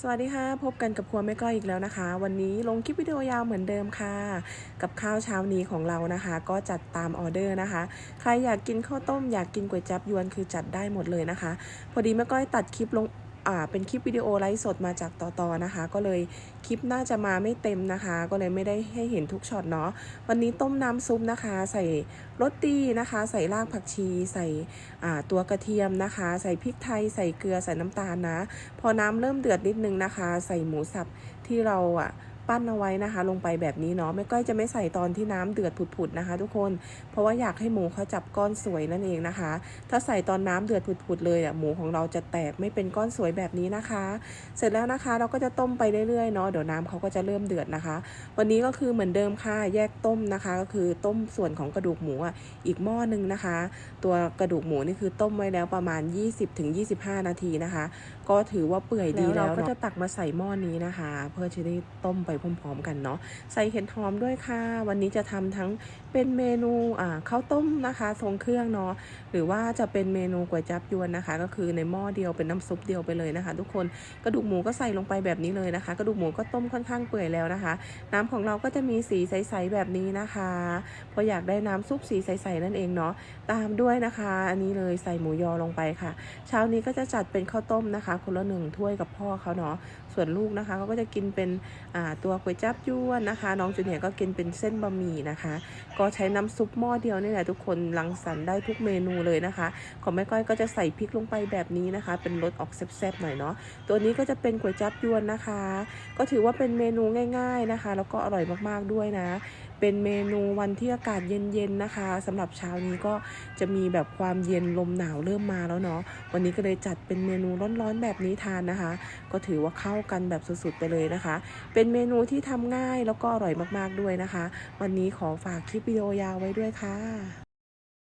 สวัสดีค่ะ พบกันกับครัวแม่ก้อยอีกแล้วนะคะ วันนี้ลงคลิปวิดีโอยาวเหมือนเดิมค่ะ กับข้าวเช้านี้ของเรานะคะ ก็จัดตามออเดอร์นะคะ ใครอยากกินข้าวต้มอยากกินก๋วยจับยวนคือจัดได้หมดเลยนะคะ พอดีแม่ก้อยตัดคลิปลง อ่าเป็นคลิปวิดีโอไลฟ์สดมาจากต่อตอนะคะ ก็เลยคลิปน่าจะมาไม่เต็มนะคะ ก็เลยไม่ได้ให้เห็นทุกช็อตเนาะวันนี้ต้มน้ำซุปนะคะ ใส่รสดีนะคะ ใส่รากผักชี ใส่อ่าตัวกระเทียมนะคะ ใส่พริกไทย ใส่เกลือใส่น้ำตาลนะ พอน้ำเริ่มเดือดนิดนึงนะคะ ใส่หมูสับที่เราอะ ปั้นเอาไว้นะคะ ลงไปแบบนี้เนาะแม่ก้อยจะไม่ใส่ตอนที่น้ำเดือดผุดๆนะคะ ทุกคน เพราะว่าอยากให้หมูเขาจับก้อนสวยนั่นเองนะคะ ถ้าใส่ตอนน้ำเดือดผุดๆเลยอะหมูของเราจะแตกไม่เป็นก้อนสวยแบบนี้นะคะ เสร็จแล้วนะคะ เราก็จะต้มไปเรื่อยๆเนาะเดี๋ยวน้ำเขาก็จะเริ่มเดือดนะคะ วันนี้ก็คือเหมือนเดิมค่ะแยกต้มนะคะ ก็คือต้มส่วนของกระดูกหมูอะอีกหม้อหนึ่งนะคะ ตัวกระดูกหมูนี่คือต้มไว้แล้วประมาณ 20-25 นาทีนะคะ ก็ถือว่าเปื่อยดีแล้วเราก็จะตักมาใส่หม้อนี้นะคะ เพื่อจะได้ต้มไปพร้อมๆ กันเนาะใส่เห็ดหอมด้วยค่ะ วันนี้จะทำทั้ง เป็นเมนูอ่าข้าวต้มนะคะทรงเครื่องเนาะหรือว่าจะเป็นเมนูก๋วยจับยวนนะคะ ก็คือในหม้อเดียวเป็นน้ำซุปเดียวไปเลยนะคะ ทุกคนกระดูกหมูก็ใส่ลงไปแบบนี้เลยนะคะ กระดูกหมูก็ต้มค่อนข้างเปื่อยแล้วนะคะ น้ำของเราก็จะมีสีใสๆแบบนี้นะคะเพราะอยากได้น้ำซุปสีใสๆนั่นเองเนาะตามด้วยนะคะ อันนี้เลยใส่หมูยอลงไปค่ะ เช้านี้ก็จะจัดเป็นข้าวต้มนะคะ คนละหนึ่งถ้วยกับพ่อเขาเนาะส่วนลูกนะคะเขาก็จะกินเป็นตัวก๋วยจับยวนนะคะ น้องจูเนียก็กินเป็นเส้นบะหมี่นะคะกใช้น้ำซุปหม้อเดียวนี่แหละทุกคนรังสรรค์ได้ทุกเมนูเลยนะคะ ของแม่ก้อยก็จะใส่พริกลงไปแบบนี้นะคะ เป็นรสออกแซ่บๆหน่อยเนาะตัวนี้ก็จะเป็นก๋วยจับยวนนะคะ ก็ถือว่าเป็นเมนูง่าย ๆนะคะ แล้วก็อร่อยมากๆด้วยนะ เป็นเมนูวันที่อากาศเย็นๆนะคะสำหรับเช้านี้ก็จะมีแบบความเย็นลมหนาวเริ่มมาแล้วเนาะวันนี้ก็เลยจัดเป็นเมนูร้อนๆแบบนี้ทานนะคะ ก็ถือว่าเข้ากันแบบสุดๆไปเลยนะคะ เป็นเมนูที่ทำง่ายแล้วก็อร่อยมากๆด้วยนะคะ วันนี้ขอฝากคลิปวิดีโอยาวไว้ด้วยค่ะ